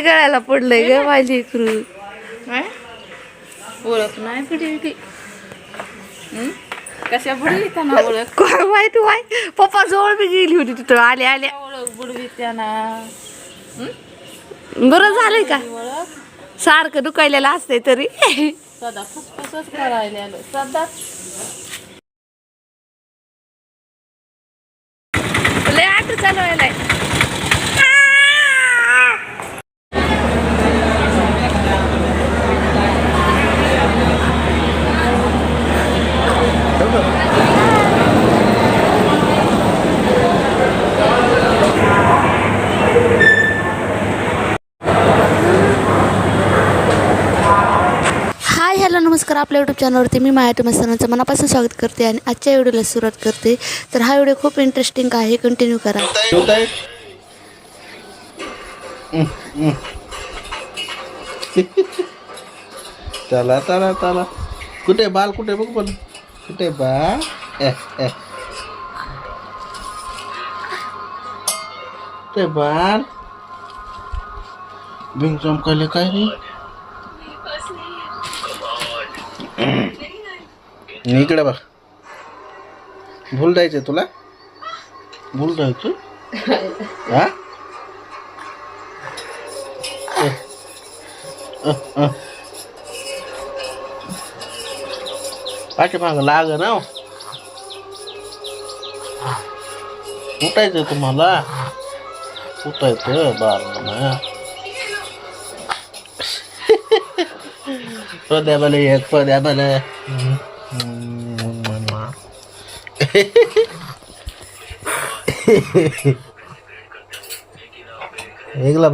काय गळ्याला पडलंय ग माझी क्रू ओळख नाही हं? कशा त्यांना ओळख? काय माहीत वाय पप्पा जवळ बी गेली होती तिथं. आले आले. ओळख बुडवी त्यांना? बरं झालंय का? सारखं दुखायलेलं असतंय तरी. सदा फुसफुसच करायला आलो सदा लय आठ चालवायलाय हाय हॅलो नमस्कार आपल्या यूट्यूब चॅनलवरती मी माया तुम्ही मनापासून स्वागत करते आणि आजच्या व्हिडिओला सुरुवात करते. तर हा व्हिडिओ खूप इंटरेस्टिंग आहे. कंटिन्यू करा. चला चला चला. कुठे बाल? कुठे बघ पण. कुठे बाल ए, ए. कुठे बाल? भिंग चमकले काय रे? इकडे बघ. भूल जायचं तुला? भूल जायचं हा? अ, अ, अ. पाठीमागं लाग ना हो. उठायचं तुम्हाला? उठायचं बार पद्या बले एक पद्या बले एकला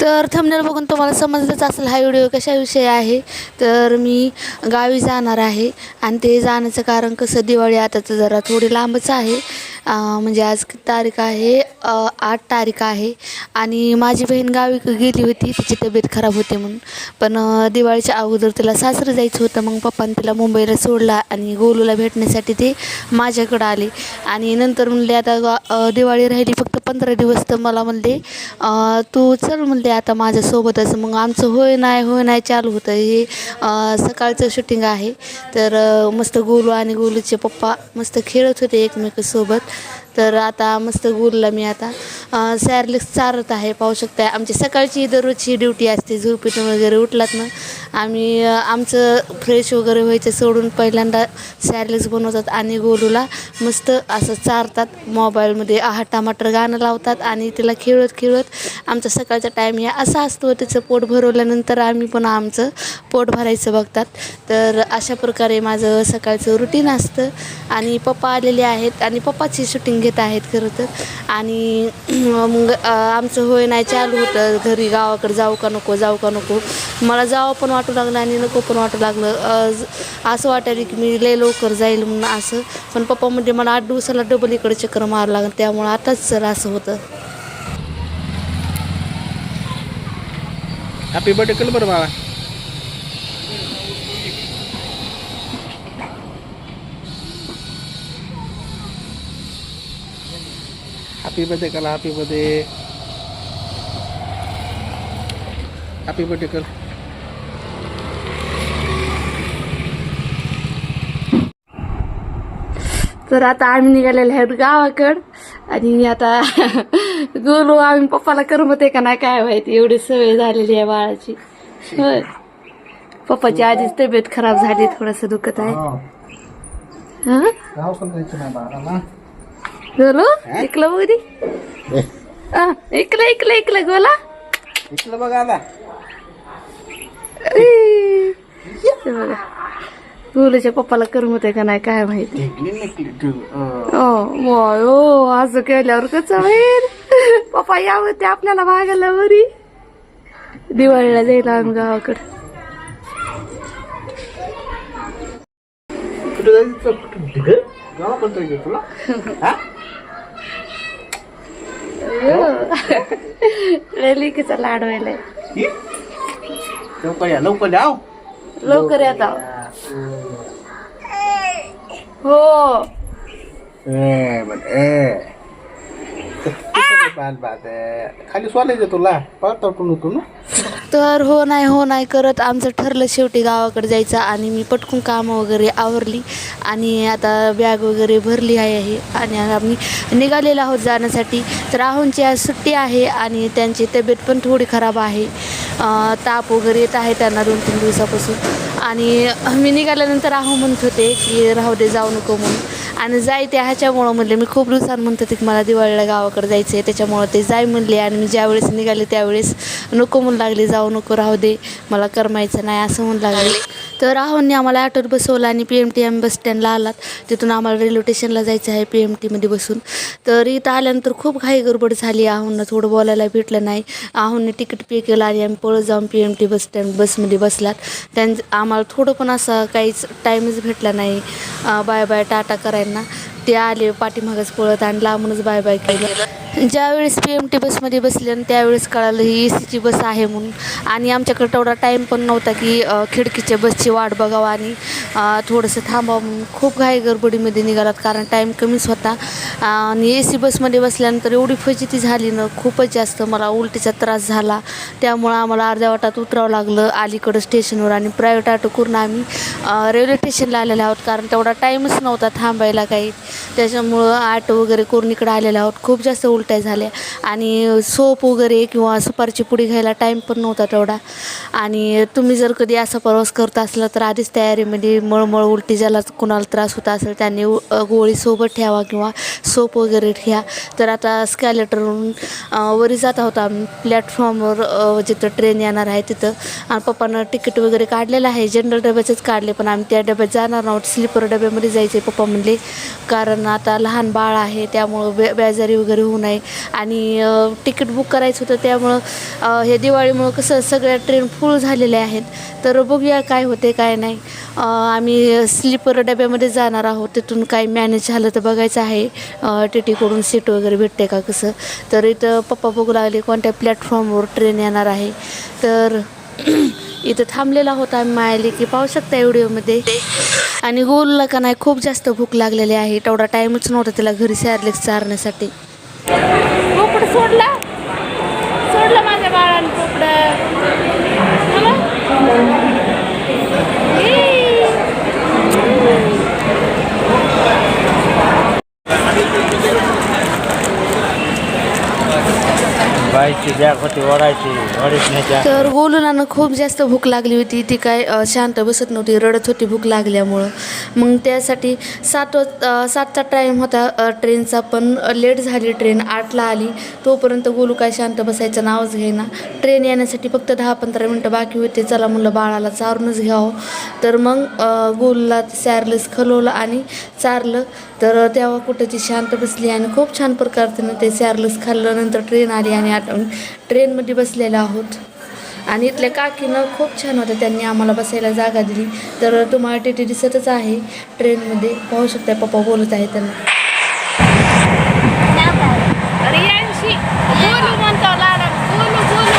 तर थंबनेल बघून तुम्हाला समजलंच असेल हा व्हिडिओ कशाविषयी आहे. तर मी गावी जाणार आहे. आणि ते जाण्याचं कारण कसं दिवाळी आताचं जरा थोडी लांबच आहे. म्हणजे आज तारीख आहे आठ तारीख आहे. आणि माझी बहीण गावी गेली होती तिची तब्येत खराब होते म्हणून. पण दिवाळीच्या अगोदर तिला सासरं जायचं होतं मग पप्पाने तिला मुंबईला सोडला आणि गोलूला भेटण्यासाठी ते माझ्याकडं आले. आणि नंतर म्हणले आता गा- दिवाळी राहिली फक्त पंधरा दिवस तर मला म्हणले तू चल म्हणले आता माझ्यासोबतच. मग आमचं होय नाही होय नाही चालू होतं. हे सकाळचं शूटिंग आहे. तर मस्त गोलू आणि गोलूचे पप्पा मस्त खेळत होते एकमेकासोबत. तर आता मस्त गुरला मी आता. सॅरलिक्स चारत आहे पाहू शकताय. आमची सकाळची दररोजची ड्युटी असते झोपेतून वगैरे उठलात ना. आम्ही आमचं फ्रेश वगैरे व्हायचं सोडून पहिल्यांदा सॅरलिक्स बनवतात आणि गोलूला मस्त असं चारतात मोबाईलमध्ये आहा टमाटर गाणं लावतात आणि तिला खेळत खेळत आमचा सकाळचा टाईम या असा असतो. तिचं पोट भरवल्यानंतर आम्ही पण आमचं पोट भरायचं बघतात. तर अशा प्रकारे माझं सकाळचं रुटीन असतं. आणि पप्पा आलेले आहेत आणि पप्पाची शूटिंग घेत आहेत खरं तर. आणि मग आमचं होय नाही चालू होतं. घरी गावाकडे जाऊ का नको जाऊ का नको. मला जावं पण वाटू लागलं आणि नको पण वाटू लागलं. असं वाटायला की मी लय लवकर जाईल म्हणून असं. पण पप्पा म्हणजे मला आठ दिवसाला डबल इकडे चक्कर मारावं लागलं. त्यामुळं आताच सर असं होतं. हॅपी बर्थडे कल बरं बाळा हॅपी बर्थडे करा हॅपी बर्थडे हॅपी बर्थडे कर तर आता आम्ही निघालेले आहेत गावाकड. आणि आता गेलो आम्ही पप्पाला करमत का नाही काय माहिती. एवढी सवय झालेली आहे बाळाची. होय. पप्पाची आधीच तब्येत खराब झाली थोडस दुखत आहे. गेलो ऐकलं हा, ऐकलं ऐकलं ऐकलं गोला. इकडं बघ आला अरे. ते बघा. गोलूच्या पप्पाला करमत का नाही काय माहिती. ओ असं केल्यावर कसं होईल? पप्पा यावं ते आपल्याला मागायला बरी दिवाळीला जायला आम्ही गावाकडे. कुठं जायचं? कुठं? गाव पण जायचं तुला? लेकीचा लाड व्हायलाय ही? लवकर या लवकर या आव. लवकर येता हो ए बट ए बाल बात खाली सोलायचं तुला. पाहता उठून उठून. तर हो नाही हो नाही करत. आमचं ठरलं शेवटी गावाकडे जायचं आणि मी पटकून कामं वगैरे आवरली आणि आता बॅग वगैरे भरली आहे आहे. आणि आता आम्ही निघालेलो आहोत जाण्यासाठी. तर राहुलची आज सुट्टी आहे आणि त्यांची तब्येत पण थोडी खराब आहे. अं, ताप वगैरे येत आहे त्यांना दोन तीन दिवसापासून. आणि मी निघाल्यानंतर राहू म्हणत होते की राहू दे जाऊ नको म्हणून. आणि जाय ते ह्याच्यामुळं म्हणले मी खूप दिवसांत म्हणत होते की मला दिवाळीला गावाकडे जायचं आहे त्याच्यामुळं ते जाय म्हणले आणि मी ज्यावेळेस निघाले त्यावेळेस नको म्हणू लागले जाऊ नको राहू दे मला करमायचं नाही असं म्हणू लागले. तर राहुलने आम्हाला ऑटोवर बसवलं आणि P M T M bus स्टँडला आलात. तिथून आम्हाला रेल्वे स्टेशनला जायचं आहे पी एम टीमध्ये बसून. तर इथं आल्यानंतर खूप घाई गडबड झाली. आहूंना थोडं बोलायला भेटलं नाही. आहूनने तिकीट पे केलं आणि आम्ही पळत जाऊन P M T bus stand बसमध्ये बसलात. त्यां आम्हाला थोडं पण असं काहीच टाईमच भेटला नाही. बाय बाय टाटा करायला ते आले पाठीमागच पळत आणि लांबूनच बाय बाय केलं. ज्यावेळेस पी एम टी बसमध्ये बसले आणि त्यावेळेस कळालं ही ए सीची बस आहे म्हणून. आणि आमच्याकडे तेवढा टाईम पण नव्हता की खिडकीच्या बसची वाट बघावं आणि थोडंसं थांबावं म्हणून. खूप घाई गडबडीमध्ये निघालात कारण टाईम कमीच होता. आणि ए सी बसमध्ये बसल्यानंतर एवढी फजिती झाली ना खूपच जास्त मला उलटीचा त्रास झाला. त्यामुळं आम्हाला अर्ध्या वाटात उतरावं लागलं अलीकडं स्टेशनवर आणि प्रायव्हेट ऑटो करून आम्ही रेल्वे स्टेशनला आलेले आहोत. कारण तेवढा टाईमच नव्हता थांबायला काही. त्याच्यामुळं आट वगैरे करून इकडं आलेले आहोत. खूप जास्त उलट्या झाल्या. आणि सोप वगैरे किंवा सुपारची पुडी घ्यायला टाईम पण नव्हता तेवढा. आणि तुम्ही जर कधी असा प्रवास करत असला तर आधीच तयारीमध्ये म्हणजे मळमळ उलटी ज्याला कुणाला त्रास होत असेल त्यांनी गोळी सोबत ठेवा किंवा सोप वगैरे ठेवा. तर आता स्कॅलेटरवरून वरी जात आहोत आम्ही. प्लॅटफॉर्मवर जिथं ट्रेन येणार आहे तिथं. आणि पप्पानं तिकीट वगैरे काढलेलं आहे. जनरल डब्याचंच काढले पण आम्ही त्या डब्यात जाणार आहोत. स्लीपर डब्यामध्ये जायचे पप्पा म्हणले. का कारण आता लहान बाळ आहे त्यामुळं बे बेजारी वगैरे होऊ नये. आणि तिकीट बुक करायचं होतं त्यामुळं हे दिवाळीमुळं कसं सगळ्या ट्रेन फुल झालेल्या आहेत. तर बघूया काय होते काय नाही. आम्ही स्लीपर डब्यामध्ये जाणार आहोत. तिथून काय मॅनेज झालं तर बघायचं आहे. टी टीकडून सीट वगैरे भेटते का कसं? तर इथं पप्पा बघू लागले कोणत्या प्लॅटफॉर्मवर ट्रेन येणार आहे. तर इथं थांबलेला होता आम्ही मायाली की पाहू शकता व्हिडिओमध्ये. आणि गोलला का नाही खूप जास्त भूक लागलेली आहे. तेवढा टाईमच नव्हता तिला घरी सॅरलेक्स चारण्यासाठी. पोपड सोडला. सोडलं माझ्या बाळानं पोपड बॅग होती ओढायची ओढीत न्यायच्या तर गोलुलानं खूप जास्त भूक लागली होती. ती काय अ, शांत बसत नव्हती रडत होती भूक लागल्यामुळं. मग त्यासाठी सात वाज अ, सातचा टाईम होता अ, ट्रेनचा पण लेट झाली ट्रेन आठला आली. तोपर्यंत गोलू काय शांत बसायचं नावच घेईना ट्रेन येण्यासाठी फक्त दहा पंधरा मिनटं बाकी होते. चला म्हणलं बाळाला चारूनच घ्यावं. तर मग अ, गोलूला सॅरलेस खलवलं आणि चारलं. तर तेव्हा कुठं ती शांत बसली आणि खूप छान प्रकारचं ते सॅरलेस खाल्लं. नंतर ट्रेन आली आणि आठवण ट्रेनमध्ये बसलेलो आहोत. आणि इथल्या काकीनं खूप छान होतं. त्यांनी आम्हाला बसायला जागा दिली. तर तुम्हाला टी दिसतच आहे. ट्रेनमध्ये पाहू शकता पप्पा बोलत आहे त्यांना रियांशी बोलू म्हणतो लाडा बोलू बोलू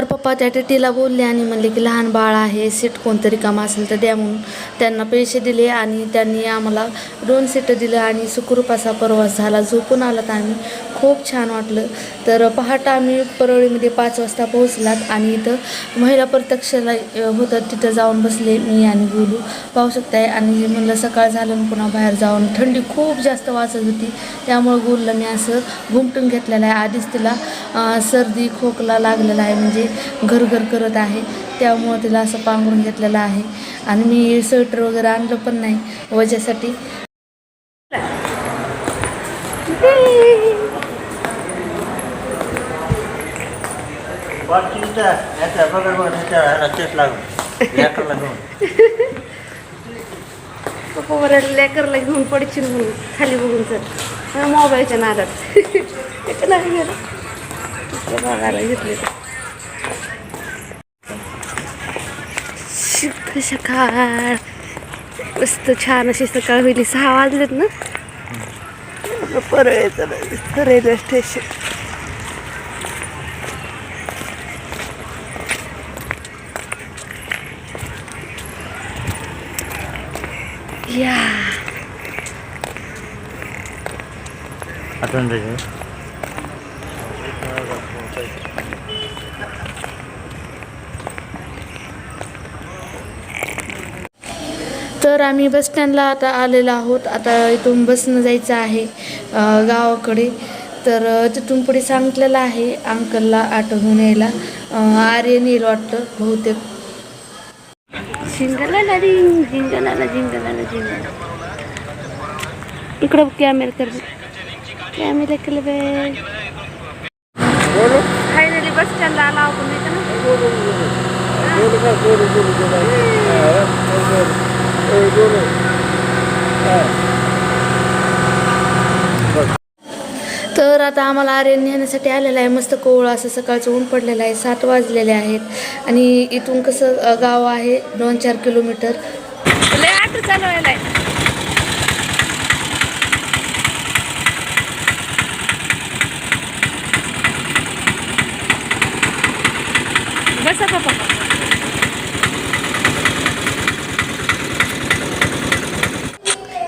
तर पप्पा त्या टीटीला बोलले आणि म्हणले की लहान बाळ आहे सीट कोणतरी काम असेल तर द्या म्हणून. त्यांना पैसे दिले आणि त्यांनी आम्हाला दोन सीटं दिलं आणि सुखरूप असा प्रवास झाला. झोपून आलात आम्ही. खूप छान वाटलं. तर पहाटा आम्ही परळीमध्ये पाच वाजता पोहोचलात आणि इथं महिला प्रत्यक्षाला होतात. होतं तिथं जाऊन बसले मी आणि गुलू. पाहू शकताय. आणि म्हणलं सकाळ झालं आणि पुन्हा बाहेर जाऊन. थंडी खूप जास्त वाचत होती. त्यामुळं गुलला मी असं घुमटून घेतलेलं आहे. आधीच तिला सर्दी खोकला लागलेला आहे. म्हणजे घरघर करत आहे. त्यामुळं तिला असं पांघरून घेतलेलं आहे. आणि मी स्वेटर वगैरे आणलं पण नाही. वजासाठी पाचशेच्या ह्याच्या बघा बघा ह्याला चेस लागून. लेकरला घेऊन. पप्पा बरं लेकरला घेऊन पडशील म्हणून खाली बघून तर मोबाईलच्या नादात. नाही बघायला घेतले सकाळ. मस्त छान अशी सकाळ होईल. सहा वाजलेत ना? परळेचं रेल्वे स्टेशन या पाठवून द्यायचे तर आम्ही बसस्टँडला आता आलेलो आहोत. आता इथून बसनं जायचं आहे गावाकडे. तर तिथून पुढे सांगितलेलं आहे अंकलला ऑटो घेऊन यायला आर्यन येईल वाटतं बहुतेक. झिंगलाला रिंग झिंगलाला झिंगलाला झिंगला इकडं कॅमेरा कर कॅमेरा केलं बे फायनली बस स्टँडला आला आपण तर आता आम्हाला आर्यन नेण्यासाठी आलेलं आहे. मस्त कोवळं असं सकाळचं ऊन पडलेलं आहे. सात वाजलेले आहेत. आणि इथून कसं गाव आहे दोन चार किलोमीटर. लय ऑटो चालवायला बसा पप्पा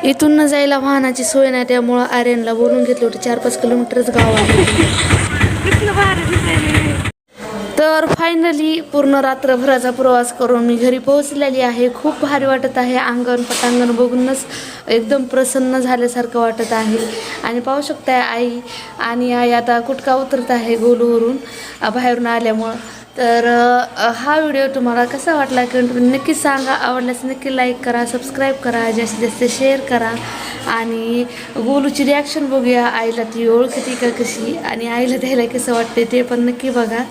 इथून न जायला वाहनाची सोय नाही त्यामुळं आर्यनला बोलून घेतलं होतं चार पाच किलोमीटरच गाव आहे. तर फायनली पूर्ण रात्रभराचा प्रवास करून मी घरी पोहोचलेली आहे. खूप भारी वाटत आहे. अंगण पटांगण बघूनच एकदम प्रसन्न झाल्यासारखं वाटत आहे. आणि पाहू शकताय आई आणि आई आता कुटका उतरत आहे गोलूवरून. बाहेरून आल्यामुळं तर हा व्हिडिओ तुम्हाला कसा वाटला की नक्की सांगा. आवडल्यास नक्की लाईक करा सबस्क्राईब करा जास्तीत जास्त शेअर करा. आणि गोलूची रिॲक्शन बघूया. आईला ती ओळखते का कशी आणि आईला द्यायला कसं वाटते ते पण नक्की बघा.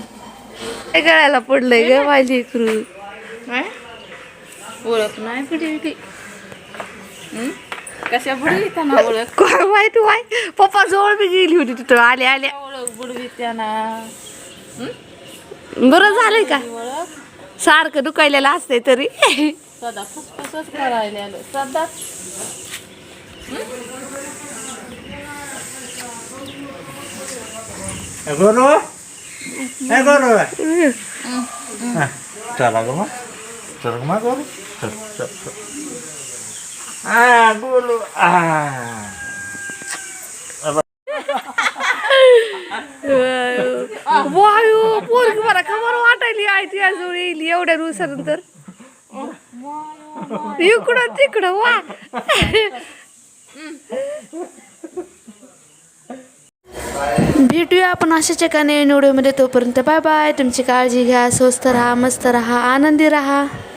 काय गळ्याला पडलंय ग माझी काय? ओळख नाही पिढी कशा बुडवी त्यांना ओळख? काय माहिती वाय पप्पा जवळ बी गेली होती तिथं. आले आले. ओळख बुडवी त्यांना. बरं झालंय का? सारखं दुखायलेलं असतंय तरी. सदा फुसफुसच करायला आलो सदा. ए, गोलू ए गोलू हा, चला ग मग. चल ग मग. गोलू चल चल चल. आ गोलू आ. वायू पोरग मला खबर वाटायली आहे ती अजून येईल एवढ्या दिवसानंतर. इकडं तिकडं वा. भेटूया आपण अशाच एका नवीन व्हिडिओमध्ये तोपर्यंत बाय बाय. तुमची काळजी घ्या स्वस्त राहा मस्त राहा आनंदी राहा.